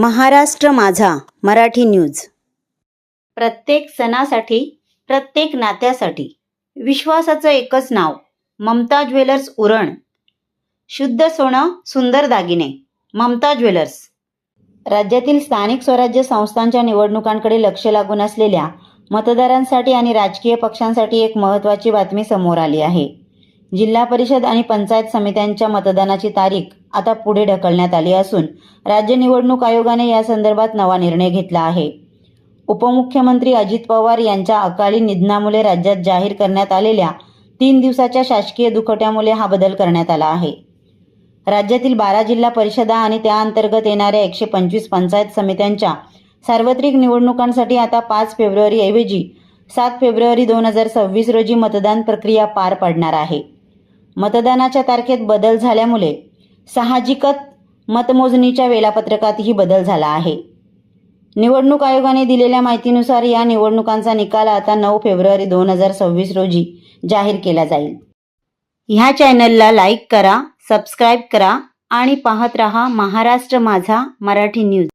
महाराष्ट्र माझा मराठी न्यूज. प्रत्येक सणासाठी प्रत्येक नात्यासाठी विश्वासाचं एकच नाव ममता ज्वेलर्स उरण. शुद्ध सोनं सुंदर दागिने ममता ज्वेलर्स. राज्यातील स्थानिक स्वराज्य संस्थांच्या निवडणुकांकडे लक्ष लागून असलेल्या मतदारांसाठी आणि राजकीय पक्षांसाठी एक महत्त्वाची बातमी समोर आली आहे. जिल्हा परिषद आणि पंचायत समित्यांच्या मतदानाची तारीख आता पुढे ढकलण्यात आली असून राज्य निवडणूक आयोगाने या संदर्भात नवा निर्णय घेतला आहे. उपमुख्यमंत्री अजित पवार यांच्या अकाली निधनामुळे राज्यात जाहीर करण्यात आलेल्या तीन दिवसाच्या शासकीय दुखवट्यामुळे हा बदल करण्यात आला आहे. राज्यातील बारा जिल्हा परिषदा आणि त्या अंतर्गत येणाऱ्या एकशे पंचवीस पंचायत समित्यांच्या सार्वत्रिक निवडणुकांसाठी आता पाच फेब्रुवारी ऐवजी सात फेब्रुवारी दोन हजार सव्वीस रोजी मतदान प्रक्रिया पार पडणार आहे. मतदानाच्या तारखेत बदल झाल्यामुळे साहजिकच मतमोजणीच्या वेळापत्रकातही बदल झाला आहे. निवडणूक आयोगाने दिलेल्या माहितीनुसार या निवडणुकांचा निकाल आता नऊ फेब्रुवारी दोन हजार सव्वीस रोजी जाहीर केला जाईल. ह्या चॅनलला लाईक करा सबस्क्राईब करा आणि पाहत रहा महाराष्ट्र माझा मराठी न्यूज.